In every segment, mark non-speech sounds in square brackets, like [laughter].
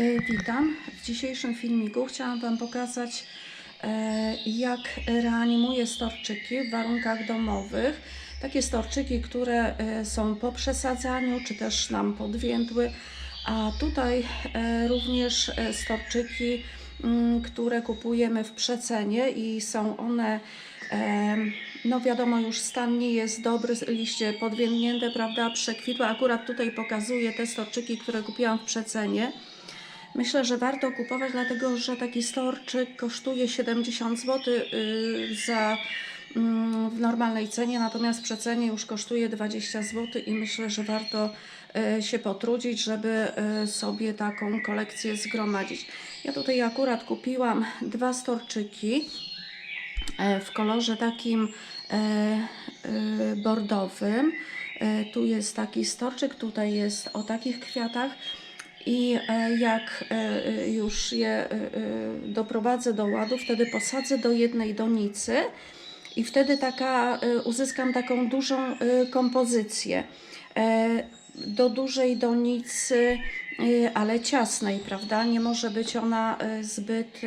E, Witam. W dzisiejszym filmiku chciałam Wam pokazać, e, jak reanimuję storczyki w warunkach domowych. Takie storczyki, które e, są po przesadzaniu, czy też nam podwiędły. A tutaj również storczyki, mm, które kupujemy w przecenie i są one No wiadomo, już stan nie jest dobry, liście podwiędnięte, prawda, przekwitłe. Akurat tutaj pokazuję te storczyki, które kupiłam w przecenie. Myślę, że warto kupować, dlatego że taki storczyk kosztuje 70 zł y, za mm, w normalnej cenie, natomiast przecenie już kosztuje 20 zł i myślę, że warto y, się potrudzić, żeby y, sobie taką kolekcję zgromadzić. Ja tutaj akurat kupiłam dwa storczyki w kolorze takim bordowym. Tu jest taki storczyk, tutaj jest o takich kwiatach. I e, jak e, e, już je doprowadzę do ładu, wtedy posadzę do jednej donicy i wtedy taka, uzyskam taką dużą kompozycję. Do dużej donicy, ale ciasnej, prawda? Nie może być ona zbyt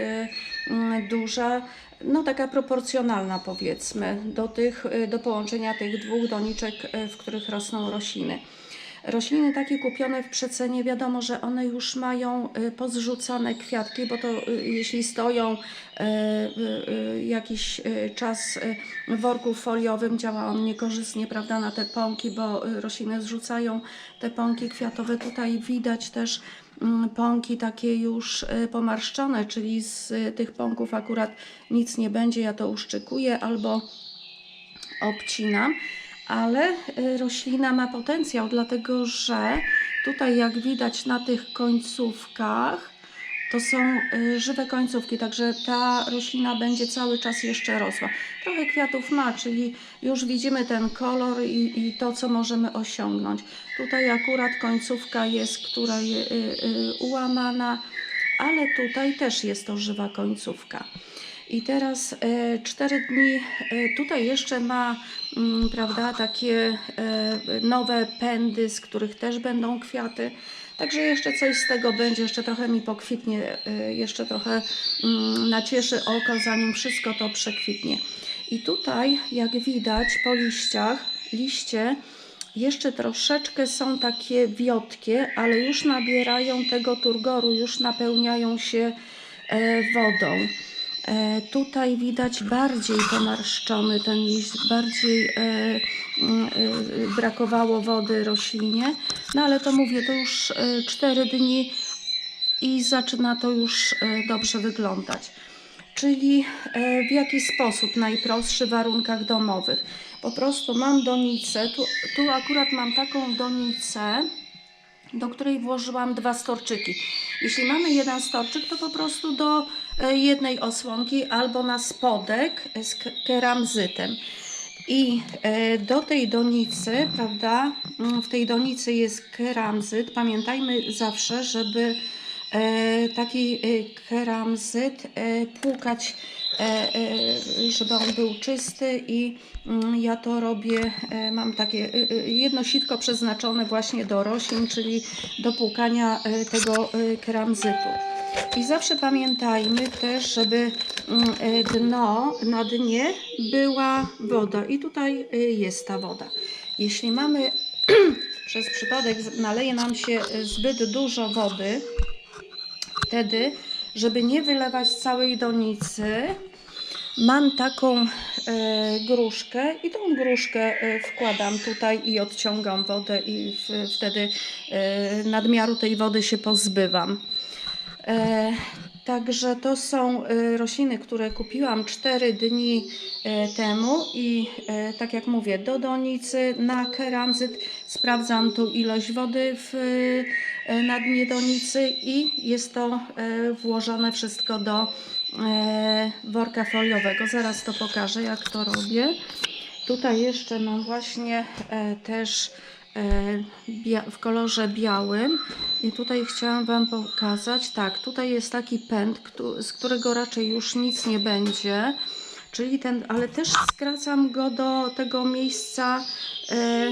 duża, no taka proporcjonalna powiedzmy do, tych, do połączenia tych dwóch doniczek, w których rosną rośliny. Rośliny takie kupione w przecenie, wiadomo, że one już mają y, pozrzucane kwiatki, bo to y, jeśli stoją y, jakiś czas w worku foliowym, działa on niekorzystnie prawda, na te pąki, bo rośliny zrzucają te pąki kwiatowe. Tutaj widać też mm, pąki takie już pomarszczone, czyli z tych pąków akurat nic nie będzie, ja to uszczykuję albo obcinam, ale y, roślina ma potencjał, dlatego że tutaj jak widać na tych końcówkach to są y, żywe końcówki, także ta roślina będzie cały czas jeszcze rosła. Trochę kwiatów ma, czyli już widzimy ten kolor i, i to, co możemy osiągnąć. Tutaj akurat końcówka jest, która jest y, ułamana, ale tutaj też jest to żywa końcówka. I teraz e, cztery dni, e, tutaj jeszcze ma, mm, prawda, takie e, nowe pędy, z których też będą kwiaty. Także jeszcze coś z tego będzie, jeszcze trochę mi pokwitnie, jeszcze trochę mm, nacieszy oko, zanim wszystko to przekwitnie. I tutaj, jak widać po liściach, liście jeszcze troszeczkę są takie wiotkie, ale już nabierają tego turgoru, już napełniają się wodą. E, tutaj widać bardziej pomarszczony ten liść, bardziej e, mm, e, brakowało wody roślinie. No ale to mówię, to już e, 4 dni i zaczyna to już e, dobrze wyglądać. Czyli e, w jaki sposób najprostszy w warunkach domowych? Po prostu mam donicę, tu, tu akurat mam taką donicę, do której włożyłam dwa storczyki. Jeśli mamy jeden storczyk, to po prostu do e, jednej osłonki albo na spodek z keramzytem. I e, do tej donicy, prawda, mm, w tej donicy jest keramzyt. Pamiętajmy zawsze, żeby e, taki e, keramzyt e, płukać, e, e, żeby on był czysty i mm, ja to robię, e, mam takie e, e, jedno sitko przeznaczone właśnie do roślin, czyli do płukania e, tego e, keramzytu. I zawsze pamiętajmy też, żeby mm, e, dno, na dnie była woda i tutaj e, jest ta woda. Jeśli mamy [clears throat] przez przypadek naleje nam się e, zbyt dużo wody, wtedy, żeby nie wylewać całej donicy, mam taką gruszkę i tą gruszkę wkładam tutaj i odciągam wodę i wtedy nadmiaru tej wody się pozbywam. E, Także to są e, rośliny, które kupiłam 4 dni e, temu i tak jak mówię, do donicy na keramzyt sprawdzam tu ilość wody w, na dnie donicy i jest to włożone wszystko do worka foliowego. Zaraz to pokażę, jak to robię. Tutaj jeszcze mam właśnie też w kolorze białym. I tutaj chciałam Wam pokazać, tak, tutaj jest taki pęd, z którego raczej już nic nie będzie, czyli ten, ale też skracam go do tego miejsca, e,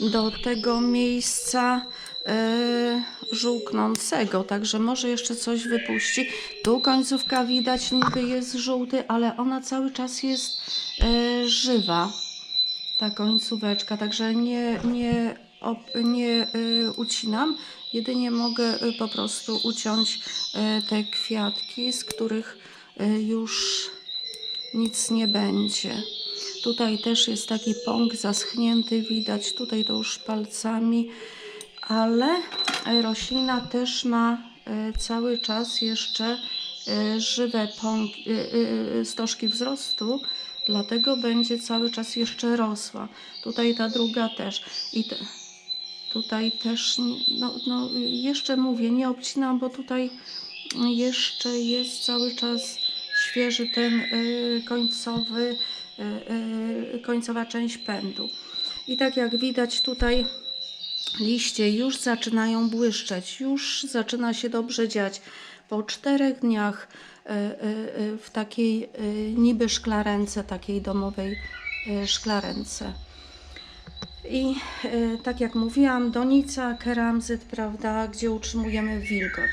do tego miejsca e, żółknącego, także może jeszcze coś wypuści. Tu końcówka widać, niby jest żółty, ale ona cały czas jest e, żywa, ta końcóweczka, także nie, nie, nie e, ucinam, jedynie mogę e, po prostu uciąć e, te kwiatki, z których e, już nic nie będzie. Tutaj też jest taki pąk zaschnięty, widać tutaj to już palcami, ale roślina też ma e, cały czas jeszcze e, żywe pąk, e, e, stożki wzrostu, dlatego będzie cały czas jeszcze rosła. Tutaj ta druga też. I te, tutaj też, no, no jeszcze mówię, nie obcinam, bo tutaj jeszcze jest cały czas świeży ten y, końcowy, y, y, końcowa część pędu. I tak jak widać tutaj liście już zaczynają błyszczeć, już zaczyna się dobrze dziać. Po czterech dniach w takiej niby szklarence, takiej domowej szklarence. I e, tak jak mówiłam, donica, keramzyt, prawda, gdzie utrzymujemy wilgoć.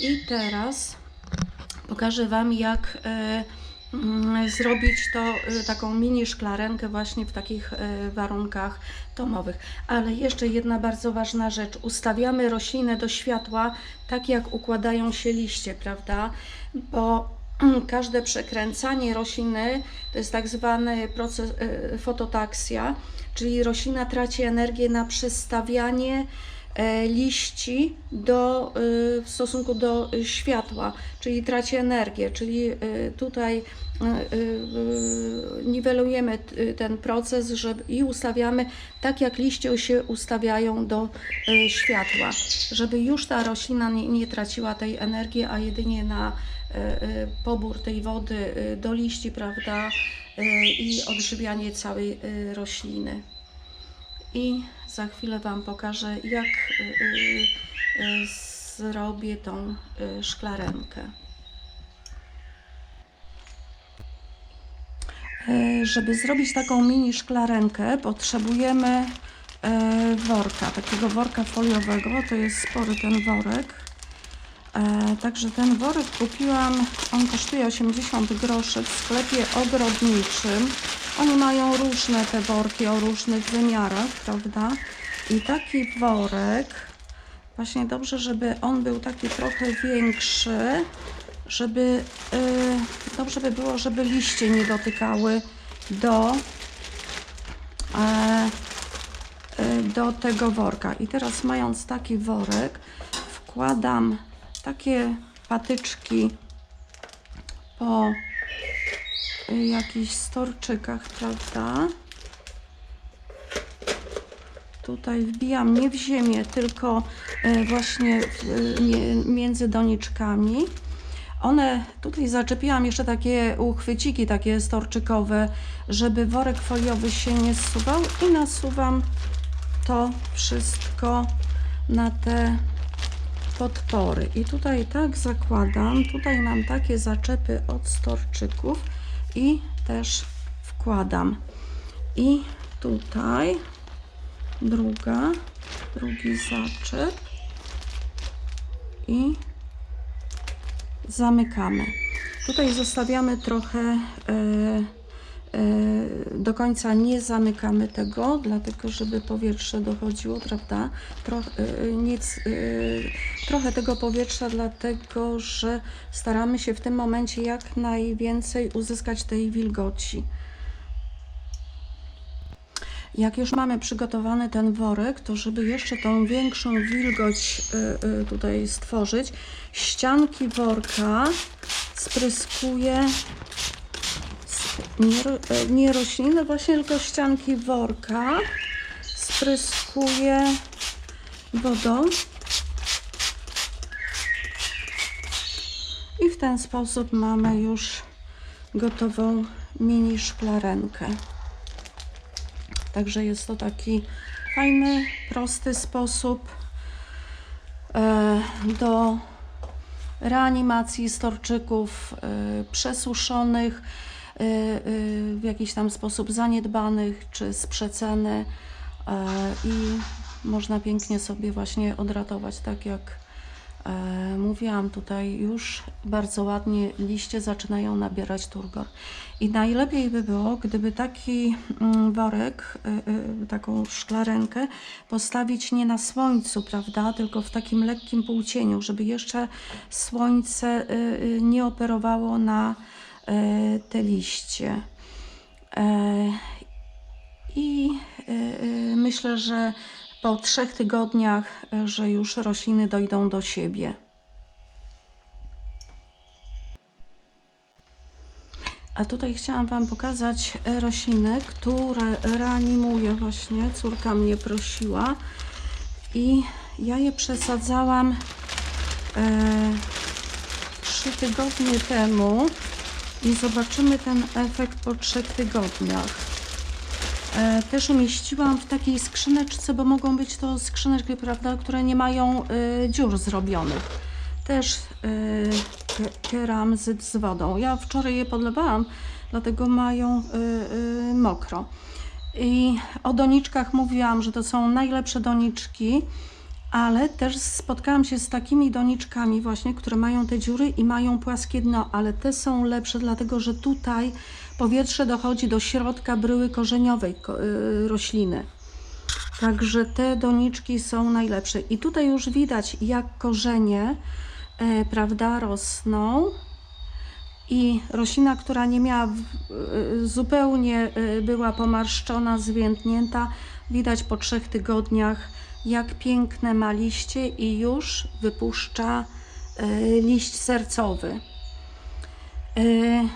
I teraz pokażę Wam, jak e, zrobić to e, taką mini szklarenkę właśnie w takich e, warunkach domowych. Ale jeszcze jedna bardzo ważna rzecz. Ustawiamy roślinę do światła tak, jak układają się liście, prawda? Bo [clears throat] każde przekręcanie rośliny to jest tak zwany proces e, fototaksja, czyli roślina traci energię na przestawianie liści do, e, w stosunku do e, światła, czyli traci energię, czyli e, tutaj e, e, niwelujemy ten proces żeby, i ustawiamy tak, jak liście się ustawiają do e, światła, żeby już ta roślina nie, nie traciła tej energii, a jedynie na e, e, pobór tej wody e, do liści, prawda, e, i odżywianie całej e, rośliny. I za chwilę Wam pokażę, jak y, y, y, zrobię tą szklarenkę. E, Żeby zrobić taką mini szklarenkę, potrzebujemy e, worka, takiego worka foliowego. To jest spory ten worek. E, Także ten worek kupiłam, on kosztuje 80 groszy w sklepie ogrodniczym. Oni mają różne te worki o różnych wymiarach, prawda? I taki worek, właśnie dobrze, żeby on był taki trochę większy, żeby y, dobrze by było, żeby liście nie dotykały do, e, y, do tego worka. I teraz mając taki worek, wkładam takie patyczki po jakichś storczykach, prawda? Tutaj wbijam nie w ziemię, tylko y, właśnie y, między doniczkami. One, tutaj zaczepiłam jeszcze takie uchwyciki, takie storczykowe, żeby worek foliowy się nie zsuwał i nasuwam to wszystko na te podpory. I tutaj tak zakładam, tutaj mam takie zaczepy od storczyków i też wkładam. I tutaj druga, drugi zaczep i zamykamy. Tutaj zostawiamy trochę e, do końca nie zamykamy tego, dlatego żeby powietrze dochodziło, prawda? Tro, e, nic, e, trochę tego powietrza, dlatego że staramy się w tym momencie jak najwięcej uzyskać tej wilgoci. Jak już mamy przygotowany ten worek, to żeby jeszcze tą większą wilgoć tutaj stworzyć, ścianki worka spryskuję nie, y, nie rośliny, właśnie tylko ścianki worka spryskuję wodą. I w ten sposób mamy już gotową mini szklarenkę. Także jest to taki fajny, prosty sposób e, do reanimacji storczyków e, przesuszonych, e, e, w jakiś tam sposób zaniedbanych czy sprzeceny, e, i można pięknie sobie właśnie odratować, tak jak e, mówiłam tutaj już bardzo ładnie liście zaczynają nabierać turgor. I najlepiej by było, gdyby taki mm, worek, y, y, taką szklarenkę postawić nie na słońcu, prawda, tylko w takim lekkim półcieniu, żeby jeszcze słońce y, y, nie operowało na y, te liście. E, I y, myślę, że po trzech tygodniach, że już rośliny dojdą do siebie. A tutaj chciałam Wam pokazać e, rośliny, które reanimuję właśnie. Córka mnie prosiła i ja je przesadzałam e, trzy tygodnie temu i zobaczymy ten efekt po trzech tygodniach. E, też umieściłam w takiej skrzyneczce, bo mogą być to skrzyneczki, prawda, które nie mają e, dziur zrobionych. Też e, ke- keramzyt z wodą. Ja wczoraj je podlewałam, dlatego mają e, e, mokro. I o doniczkach mówiłam, że to są najlepsze doniczki, ale też spotkałam się z takimi doniczkami właśnie, które mają te dziury i mają płaskie dno, ale te są lepsze, dlatego że tutaj powietrze dochodzi do środka bryły korzeniowej ko- y, rośliny. Także te doniczki są najlepsze. I tutaj już widać, jak korzenie, e, prawda, rosną. I roślina, która nie miała, y, zupełnie y, była pomarszczona, zwiędnięta, widać po trzech tygodniach, jak piękne ma liście i już wypuszcza y, liść sercowy. Y,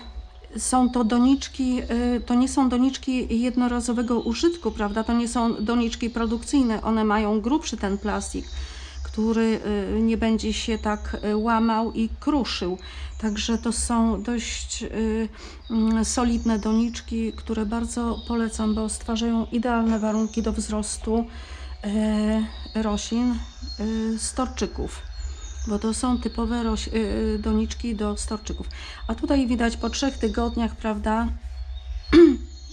Są to doniczki, y, to nie są doniczki jednorazowego użytku, prawda? To nie są doniczki produkcyjne, one mają grubszy ten plastik, który nie będzie się tak łamał i kruszył. Także to są dość mm, solidne doniczki, które bardzo polecam, bo stwarzają idealne warunki do wzrostu roślin y, storczyków bo to są typowe y, doniczki do storczyków. A tutaj widać po trzech tygodniach, prawda, [clears throat]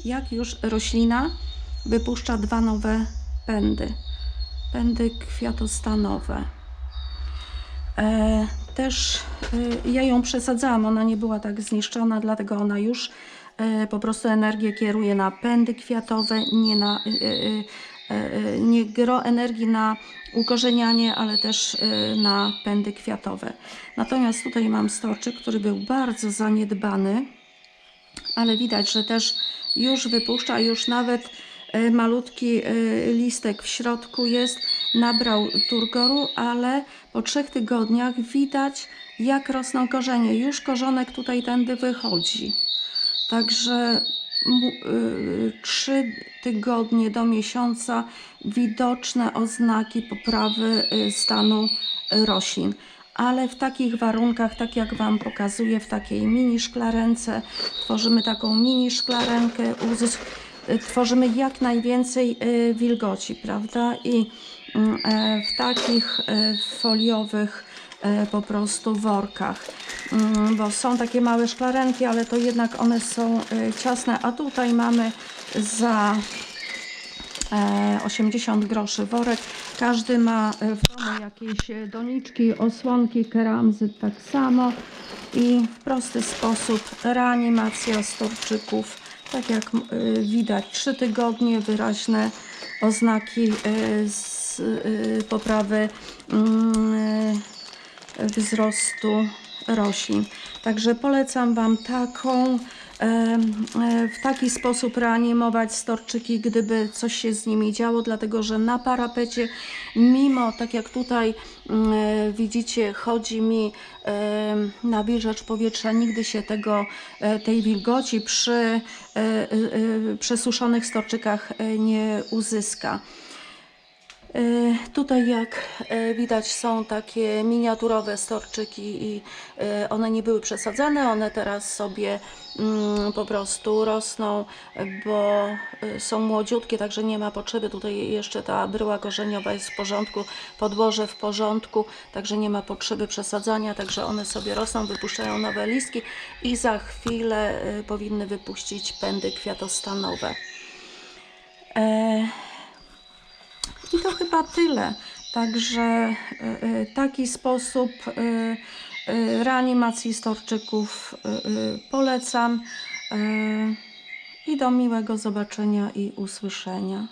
jak już roślina wypuszcza dwa nowe pędy. Pędy kwiatostanowe. E, też ja ją przesadzałam, ona nie była tak zniszczona, dlatego ona już e, po prostu energię kieruje na pędy kwiatowe, nie na nie gro energii na ukorzenianie, ale też y, na pędy kwiatowe. Natomiast tutaj mam storczyk, który był bardzo zaniedbany, ale widać, że też już wypuszcza, już nawet e, malutki e, listek w środku jest, nabrał turgoru, ale po trzech tygodniach widać, jak rosną korzenie. Już korzonek tutaj tędy wychodzi. Także trzy tygodnie do miesiąca widoczne oznaki poprawy y, stanu y, roślin. Ale w takich warunkach, tak jak Wam pokazuję, w takiej mini szklarence, tworzymy taką mini szklarenkę, y, tworzymy jak najwięcej y, wilgoci, prawda? I mm, e, w takich foliowych po prostu workach, Mm, bo są takie małe szklarenki, ale to jednak one są e, ciasne, a tutaj mamy za e, 80 groszy worek. Każdy ma e, w domu jakieś e, doniczki, osłonki, keramzyt tak samo i w prosty sposób reanimacja storczyków. Tak jak e, widać, 3 tygodnie wyraźne oznaki e, z e, poprawy mm, e, wzrostu roślin. Także polecam Wam taką, e, w taki sposób reanimować storczyki, gdyby coś się z nimi działo, dlatego że na parapecie, mimo tak jak tutaj mm, e, widzicie, chodzi mi em, nawilżacz powietrza, nigdy się tego, e, tej wilgoci przy przesuszonych storczykach nie uzyska. E, Tutaj jak e, widać są takie miniaturowe storczyki i e, one nie były przesadzane, one teraz sobie mm, po prostu rosną, bo są młodziutkie, także nie ma potrzeby. Tutaj jeszcze ta bryła korzeniowa jest w porządku, podłoże w porządku, także nie ma potrzeby przesadzania, także one sobie rosną, wypuszczają nowe listki i za chwilę powinny wypuścić pędy kwiatostanowe. I to chyba tyle. Także e, e, taki sposób e, reanimacji storczyków polecam. I do miłego zobaczenia i usłyszenia.